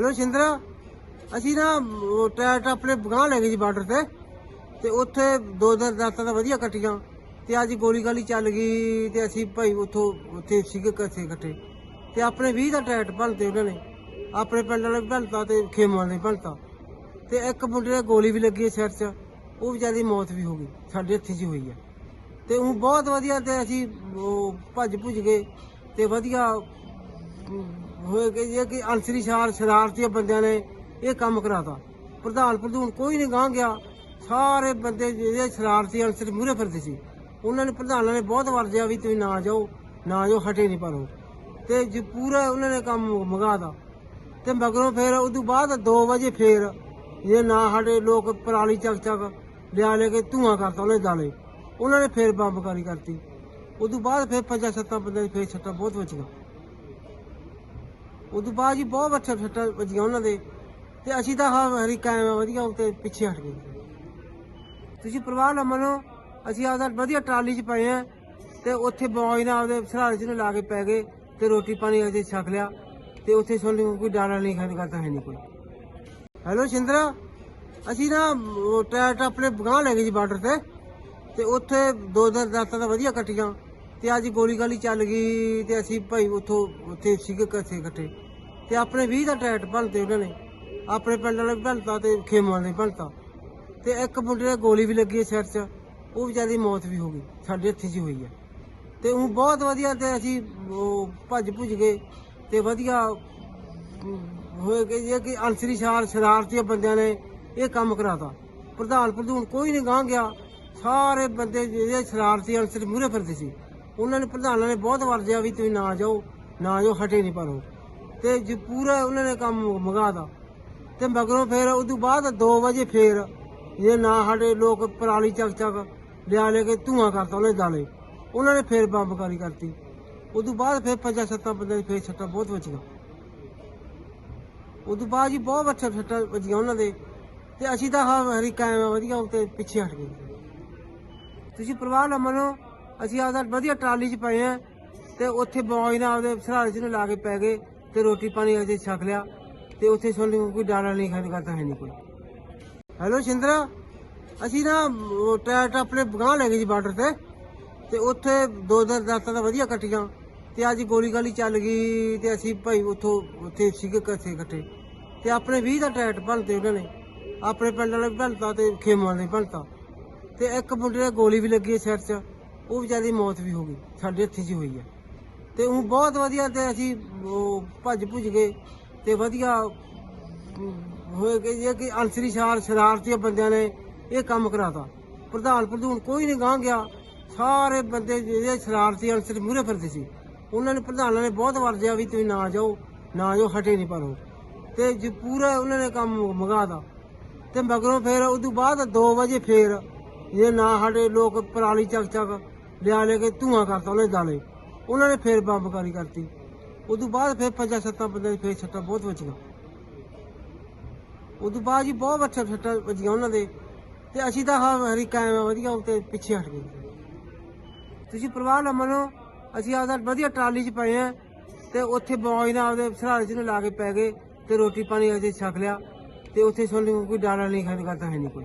Hello ਸ਼ਿੰਦਰਾ, ਅਸੀਂ ਨਾ, ਉਹ ਟਰੈਕਟ ਆਪਣੇ ਗਾਂ ਲੈ ਗਏ ਜੀ ਬਾਰਡਰ ਤੇ ਤੇ ਉੱਥੇ ਦੋ ਦਿਨ ਰਾਤਾਂ ਦਾ ਵਧੀਆ ਕੱਟੀਆਂ, ਤੇ ਅੱਜ ਗੋਲੀ ਗਾਲੀ ਚੱਲ ਗਈ, ਤੇ ਅਸੀਂ ਭਾਈ ਉੱਥੋਂ, ਉੱਥੇ ਸੀਗੇ ਕੱਥੇ ਇਕੱਠੇ। ਤੇ ਆਪਣੇ 20 ਦਾ ਟਰੈਕਟ ਭੰਨਤੇ ਉਹਨਾਂ ਨੇ, ਆਪਣੇ ਪਿੰਡ ਵਾਲੇ ਵੀ ਭੰਨਤਾ ਤੇ ਖੇਮਾਂ ਨੇ ਭੰਨਤਾ। ਤੇ ਇੱਕ ਮੁੰਡੇ ਦੇ ਗੋਲੀ ਵੀ ਲੱਗੀ ਹੈ ਸਿਰ 'ਚ, ਉਹ ਵਿਚਾਰੀ ਦੀ ਮੌਤ ਵੀ ਹੋ ਗਈ, ਸਾਡੇ ਹੱਥੀ 'ਚ ਹੋਈ ਹੈ ਤੇ ਉਹ ਬਹੁਤ ਵਧੀਆ, ਤੇ ਅਸੀਂ ਉਹ ਭੱਜ ਭੁੱਜ ਗਏ, ਤੇ ਵਧੀਆ ਹੋਏ ਕਿ ਇਹ ਕਿ ਅਨਸਰੀ ਸ਼ਾਰ ਸ਼ਰਾਰਤੀ ਬੰਦਿਆਂ ਨੇ ਇਹ ਕੰਮ ਕਰਾਤਾ। ਪ੍ਰਧਾਨ ਪ੍ਰਧੂਨ ਕੋਈ ਨਹੀਂ ਗਾਂ ਗਿਆ। ਸਾਰੇ ਬੰਦੇ ਜਿਹੜੇ ਸ਼ਰਾਰਤੀ ਅਨਸਰੀ ਮੂਰੇ ਫਿਰਦੇ ਸੀ। ਉਹਨਾਂ ਨੇ ਪ੍ਰਧਾਨਾਂ ਨੇ ਬਹੁਤ ਵਾਰ ਵਰਜਿਆ ਵੀ ਤੁਸੀਂ ਨਾ ਜਾਓ ਨਾ ਜਾਓ, ਹਟੇ ਨਹੀਂ ਪਰ ਉਹ ਤੇ ਜੀ ਪੂਰਾ ਉਹਨਾਂ ਨੇ ਕੰਮ ਮਗਾਦਾ ਤੇ ਮਗਰੋਂ ਫਿਰ ਉਦੋਂ ਬਾਅਦ 2 ਵਜੇ ਫੇਰ ਇਹ ਨਾ ਹਟੇ, ਲੋਕ ਪਰਾਲੀ ਚੱਕ ਚੱਕ ਲਿਆ ਲੈ ਕੇ ਧੂਆਂ ਕਰਤਾ ਉਹਨੇ ਦਾਲੇ ਉਹਨਾਂ ਨੇ ਫੇਰ ਬੰਬਕਾਰੀ ਕਰਤੀ। ਉਦੋਂ ਬਾਅਦ ਫਿਰ ਪੰਜਾਂ ਸੱਤਾਂ ਬੰਦੇ ਦੀ ਫੇਰ ਛੱਟਾਂ ਬਹੁਤ ਵੱਜੀਆਂ। ਉਦੋਂ ਬਾਅਦ ਜੀ ਬਹੁਤ ਅੱਛਾ ਛੱਟਾਂ ਵੱਜੀਆਂ ਉਹਨਾਂ ਦੇ। ਤੇ ਅਸੀਂ ਤਾਂ ਹਾਂ ਹਰੀ ਕਾਇਮ ਆ ਵਧੀਆ ਉੱਤੇ ਪਿੱਛੇ ਹਟ ਗਏ। ਤੁਸੀਂ ਪਰਵਾਹ ਨਾ ਮੰਨੋ, ਅਸੀਂ ਆਪਦਾ ਵਧੀਆ ਟਰਾਲੀ 'ਚ ਪਏ ਆ ਤੇ ਉੱਥੇ ਬੌਜ ਨਾਲ ਆਪਦੇ ਸਹਾਰੇ 'ਚ ਨੂੰ ਲਾ ਕੇ ਪੈ ਗਏ ਤੇ ਰੋਟੀ ਪਾਣੀ ਅਸੀਂ ਛਕ ਲਿਆ ਤੇ ਉੱਥੇ ਸਾਨੂੰ ਕੋਈ ਡਾਲਾ ਨਹੀਂ ਖਾਣ ਕਰਦਾ ਹੈ ਨਹੀਂ ਕੋਈ। ਹੈਲੋ ਸ਼ਿੰਦਰਾ, ਅਸੀਂ ਨਾ ਟਰੈਟ ਆਪਣੇ ਗਾਂ ਲੈ ਗਏ ਜੀ ਬਾਰਡਰ ਤੇ ਤੇ ਉੱਥੇ ਦੋ ਦਿਨ ਰਾਤਾਂ ਦਾ ਵਧੀਆ ਕੱਟੀਆਂ ਤੇ ਅੱਜ ਗੋਲੀ ਗਾਲੀ ਚੱਲ ਗਈ ਤੇ ਅਸੀਂ ਭਾਈ ਉੱਥੋਂ, ਉੱਥੇ ਸੀਗੇ ਕੱਥੇ ਇਕੱਠੇ। ਤੇ ਆਪਣੇ 20 ਦਾ ਟਰੈਕਟ ਭੰਨਤੇ ਉਹਨਾਂ ਨੇ। ਆਪਣੇ ਪਿੰਡ ਵਾਲੇ ਵੀ ਭੰਨਤਾ ਤੇ ਖੇਮਾਂ ਨੇ ਭੰਨਤਾ। ਤੇ ਇੱਕ ਮੁੰਡੇ ਦੇ ਗੋਲੀ ਵੀ ਲੱਗੀ ਸਿਰ 'ਚ, ਉਹ ਵਿਚਾਰੀ ਮੌਤ ਵੀ ਹੋ ਗਈ, ਸਾਡੇ ਹੱਥ 'ਚ ਹੋਈ ਹੈ। ਤੇ ਉਹ ਬਹੁਤ ਵਧੀਆ ਤੇ ਅਸੀਂ ਉਹ ਭੱਜ ਭੁੱਜ ਗਏ ਤੇ ਵਧੀਆ ਹੋਏ ਕਿ ਇਹ ਕਿ ਅਨਸਰੀ ਸ਼ਾਰ ਸ਼ਰਾਰਤੀ ਬੰਦਿਆਂ ਨੇ ਇਹ ਕੰਮ ਕਰਾਤਾ। ਪ੍ਰਧਾਨ ਪ੍ਰਧੂਨ ਕੋਈ ਨਹੀਂ ਗਾਂ ਗਿਆ। ਸਾਰੇ ਬੰਦੇ ਜਿਹੜੇ ਸ਼ਰਾਰਤੀ ਅਨਸਰੀ ਮੂਰੇ ਫਿਰਦੇ ਸੀ। ਉਹਨਾਂ ਨੇ ਪ੍ਰਧਾਨਾਂ ਨੇ ਬਹੁਤ ਵਰਜਿਆ ਵੀ ਤੁਸੀਂ ਨਾ ਜਾਓ ਨਾ ਜਾਓ, ਹਟੇ ਨਹੀਂ ਪਰ ਤੇ ਜੀ ਪੂਰਾ ਉਹਨਾਂ ਨੇ ਕੰਮ ਮਗਾਦਾ ਤੇ ਮਗਰੋਂ ਫਿਰ ਉਦੋਂ ਬਾਅਦ 2 ਵਜੇ ਫੇਰ ਇਹ ਨਾ ਹਟੇ, ਲੋਕ ਪਰਾਲੀ ਚੱਕ ਚੱਕ ਲਿਆ ਲੈ ਕੇ ਧੂਆਂ ਕਰਤਾ ਉਹਨੇ ਦਾਲੇ ਉਹਨਾਂ ਨੇ ਫੇਰ ਬੰਬਕਾਰੀ ਕਰਤੀ। ਉਦੋਂ ਬਾਅਦ ਫਿਰ ਪੰਜਾਂ ਸੱਤਾਂ ਬੰਦੇ ਦੀ ਫੇਰ ਛੱਟਾਂ ਬਹੁਤ ਵੱਜੀਆਂ। ਉਦੋਂ ਬਾਅਦ ਜੀ ਬਹੁਤ ਅੱਛਾ ਛੱਟਾਂ ਵੱਜੀਆਂ ਉਹਨਾਂ ਦੇ। ਤੇ ਅਸੀਂ ਤਾਂ ਹਾਂ ਹਰੀ ਕਾਇਮ ਆ ਵਧੀਆ ਉੱਤੇ ਪਿੱਛੇ ਹਟ ਗਏ। ਤੁਸੀਂ ਪਰਵਾਹ ਨਾ ਮੰਨੋ ਅਸੀਂ ਆਪਦਾ ਵਧੀਆ ਟਰਾਲੀ 'ਚ ਪਏ ਆ ਤੇ ਉੱਥੇ ਬੌਜ ਨਾਲ ਆਪਦੇ ਸਹਾਰੇ 'ਚ ਨੂੰ ਲਾ ਕੇ ਪੈ ਗਏ ਤੇ ਰੋਟੀ ਪਾਣੀ ਅਜੇ ਛਕ ਲਿਆ ਤੇ ਉੱਥੇ ਸਾਨੂੰ ਕੋਈ ਡਾਲਾ ਨਹੀਂ ਖਾਣ ਕਰਦਾ ਹੈ ਨਹੀਂ ਕੋਈ। ਹੈਲੋ ਸ਼ਿੰਦਰਾ? ਅਸੀਂ ਨਾ ਉਹ ਟਰੈਕਟ ਆਪਣੇ ਗਾਂ ਲੈ ਗਏ ਜੀ ਬਾਰਡਰ ਤੇ ਤੇ ਉੱਥੇ ਦੋ ਦਿਨ ਰਾਤਾਂ ਦਾ ਵਧੀਆ ਕੱਟੀਆਂ ਤੇ ਅੱਜ ਗੋਲੀ ਗਾਲੀ ਚੱਲ ਗਈ ਤੇ ਅਸੀਂ ਭਾਈ ਉੱਥੋਂ ਉੱਥੇ ਸੀਗੇ ਕੱਥੇ ਇਕੱਠੇ ਤੇ ਆਪਣੇ 20 ਦਾ ਟਰੈਕਟ ਭੰਨਤੇ ਉਹਨਾਂ ਨੇ, ਆਪਣੇ ਪਿੰਡ ਵਾਲੇ ਵੀ ਭੰਨਤਾ ਤੇ ਖੇਮਾਂ ਨੇ ਭੰਨਤਾ ਤੇ ਇੱਕ ਮੁੰਡੇ ਦੇ ਗੋਲੀ ਵੀ ਲੱਗੀ ਸਿਰ 'ਚ। ਉਹ ਵਿਚਾਰੀ ਮੌਤ ਵੀ ਹੋ ਗਈ, ਸਾਡੇ ਹੱਥੀ 'ਚ ਹੋਈ ਹੈ ਤੇ ਉਹ ਬਹੁਤ ਵਧੀਆ ਤੇ ਅਸੀਂ ਉਹ ਭੱਜ ਭੁੱਜ ਗਏ ਤੇ ਵਧੀਆ ਹੋਏ ਕਿ ਇਹ ਕਿ ਅਨਸਰੀ ਸ਼ਾਰ ਸ਼ਰਾਰਤੀ ਬੰਦਿਆਂ ਨੇ ਇਹ ਕੰਮ ਕਰਾਤਾ। ਪ੍ਰਧਾਨ ਪ੍ਰਧੂਨ ਕੋਈ ਨਹੀਂ ਗਾਂ ਗਿਆ। ਸਾਰੇ ਬੰਦੇ ਜਿਹੜੇ ਸ਼ਰਾਰਤੀ ਅਨਸਰੀ ਮੂਰੇ ਫਿਰਦੇ ਸੀ, ਉਹਨਾਂ ਨੇ ਪ੍ਰਧਾਨਾਂ ਨੇ ਬਹੁਤ ਵਾਰ ਵਰਜਿਆ ਵੀ ਤੁਸੀਂ ਨਾ ਜਾਓ ਨਾ ਜਾਓ, ਹਟੇ ਨਹੀਂ ਪਰ ਉਹ ਤੇ ਜੀ ਪੂਰਾ ਉਹਨਾਂ ਨੇ ਕੰਮ ਮਗਾਦਾ ਤੇ ਮਗਰੋਂ ਫਿਰ ਉਦੋਂ ਬਾਅਦ 2 ਵਜੇ ਫੇਰ ਇਹ ਨਾ ਹਟੇ, ਲੋਕ ਪਰਾਲੀ ਚੱਕ ਚੱਕ ਲਿਆ ਲੈ ਕੇ ਧੂਆਂ ਕਰਤਾ ਉਹਨੇ ਦਾਣੇ। ਉਹਨਾਂ ਨੇ ਫੇਰ ਬੰਬਕਾਰੀ ਕਰਤੀ। ਉਦੋਂ ਬਾਅਦ ਫਿਰ ਪੰਜਾਂ ਸੱਤਾਂ ਬੰਦੇ ਦੀ ਫੇਰ ਛੱਟਾਂ ਬਹੁਤ ਵੱਜੀਆਂ। ਉਦੋਂ ਬਾਅਦ ਜੀ ਬਹੁਤ ਅੱਛਾ ਛੱਟਾਂ ਵੱਜੀਆਂ ਉਹਨਾਂ ਦੇ। ਤੇ ਅਸੀਂ ਤਾਂ ਹਾਂ ਹਰੀ ਕਾਇਮ ਆ, ਵਧੀਆ ਉੱਤੇ ਪਿੱਛੇ ਹਟ ਗਏ। ਤੁਸੀਂ ਪਰਵਾਹ ਨਾ ਮੰਨੋ, ਅਸੀਂ ਆਪਦਾ ਵਧੀਆ ਟਰਾਲੀ 'ਚ ਪਏ ਆ ਤੇ ਉੱਥੇ ਬੌਜ ਨਾਲ ਆਪਦੇ ਸਹਾਰੇ 'ਚ ਲਾ ਕੇ ਪੈ ਗਏ ਤੇ ਰੋਟੀ ਪਾਣੀ ਅਸੀਂ ਛਕ ਲਿਆ ਤੇ ਉੱਥੇ ਸਾਨੂੰ ਕੋਈ ਡਾਲਾ ਨਹੀਂ ਖਾਣ ਕਰਦਾ ਹੈ ਨਹੀਂ ਕੋਈ।